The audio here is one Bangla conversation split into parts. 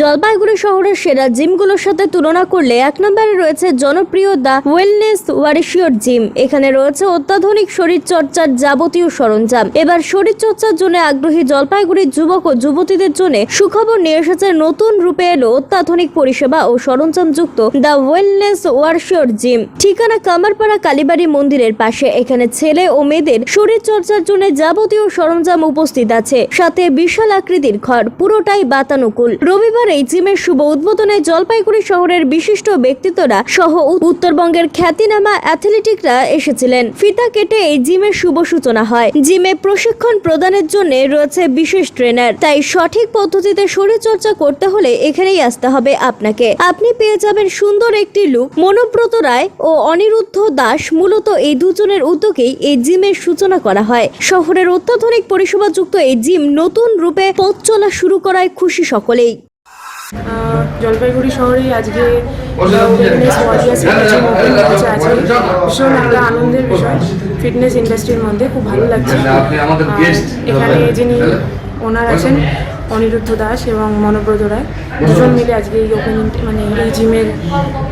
জলপাইগুড়ি শহরের সেরা জিমগুলোর সাথে তুলনা করলে এক নম্বরে রয়েছে জনপ্রিয় দ্য ওয়েলনেস ওয়ারিশিওর জিম। এখানে রয়েছে অত্যাধুনিক শরীরচর্চার যাবতীয় সরঞ্জাম। এবার শরীরচর্চার জন্য আগ্রহী জলপাইগুড়ির যুবক ও যুবতীদের জন্য সুখবর নিয়ে এসেছে নতুন রূপে এলো অত্যাধুনিক পরিষেবা ও সরঞ্জাম যুক্ত দ্য ওয়েলনেস ওয়ারশিওর জিম। ঠিকানা কামারপাড়া কালীবাড়ি মন্দিরের পাশে। এখানে ছেলে ও মেয়েদের শরীরচর্চার জন্য যাবতীয় সরঞ্জাম উপস্থিত আছে। সাথে বিশাল আকৃতির ঘর, পুরোটাই বাতানুকূল। রবিবার এই জিমের শুভ উদ্বোধনে জলপাইগুড়ি শহরের বিশিষ্ট ব্যক্তিত্বরা সহ উত্তরবঙ্গের খ্যাতিনামা অ্যাথলেটিকরা এসেছিলেন। ফিতা কেটে এই জিমের শুভ সূচনা হয়। জিমে প্রশিক্ষণ প্রদানের জন্য রয়েছে বিশেষ ট্রেনার। তাই সঠিক পদ্ধতিতে শরীরচর্চা করতে হলে এখানেই আসতে হবে আপনাকে। আপনি পেয়ে যাবেন সুন্দর একটি লুক। মনোব্রত রায় ও অনিরুদ্ধ দাস মূলত এই দুজনের উদ্যোগেই এই জিমের সূচনা করা হয়। শহরের অত্যাধুনিক পরিষেবাযুক্ত এই জিম নতুন রূপে পথ চলা শুরু করায় খুশি সকলেই। জলপাইগুড়ি শহরে আজকে ওয়েলনেস ওয়ারিয়ার্স আছে ভীষণ একটা আনন্দের বিষয়। ফিটনেস ইন্ডাস্ট্রির মধ্যে খুব ভালো লাগছে। আমাদের আহ, guest। এখানে যিনি ওনার আছেন অনিরুদ্ধ দাস এবং মনোব্রত রায়। দুজন মিলে আজকে এই ওপেন মানে এই জিমের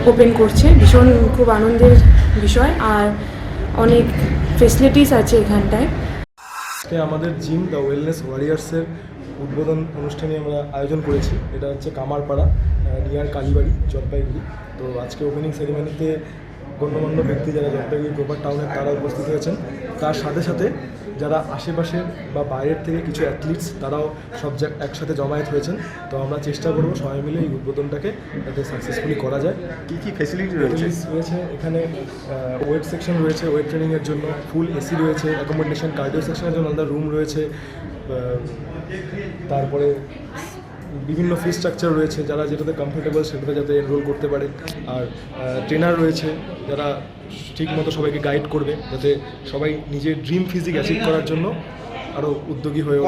ওপেন করছে। ভীষণ খুব আনন্দের বিষয়। আর অনেক ফেসিলিটিস আছে এখানটায়। আমাদের জিম দ্য ওয়েলনেস ওয়ারিয়ার্সের উদ্বোধন অনুষ্ঠানে আমরা আয়োজন করেছি। এটা হচ্ছে কামারপাড়া নিয়ার কালীবাড়ি, জলপাইগুড়ি। তো আজকে ওপেনিং সেরিমনিতে গণ্যমান্য ব্যক্তি যারা জলপাইগুড়ি প্রপার টাউনের তারা উপস্থিত হয়েছেন তার সাথে সাথে যারা আশেপাশের বা বাইরের থেকে কিছু অ্যাথলিটস তারাও সব একসাথে জমায়েত হয়েছেন। তো আমরা চেষ্টা করব সবাই মিলে এই উদ্বোধনটাকে যাতে সাকসেসফুলি করা যায়। কি কি ফেসিলিটি রয়েছে? রয়েছে এখানে ওয়েট সেকশন রয়েছে ওয়েট ট্রেনিংয়ের জন্য ফুল এসি রয়েছে অ্যাকোমোডেশন কার্ডিও সেকশনের জন্য আলাদা রুম রয়েছে তারপরে বিভিন্ন ফি স্ট্রাকচার রয়েছে, যারা যেটাতে কমফোর্টেবল সেটাতে যাতে এনরোল করতে পারে। আর ট্রেনার রয়েছে, যারা ঠিক মতো সবাইকে গাইড করবে, যাতে সবাই নিজের ড্রিম ফিজিক অ্যাচিভ করার জন্য আরও উদ্যোগী হয়ে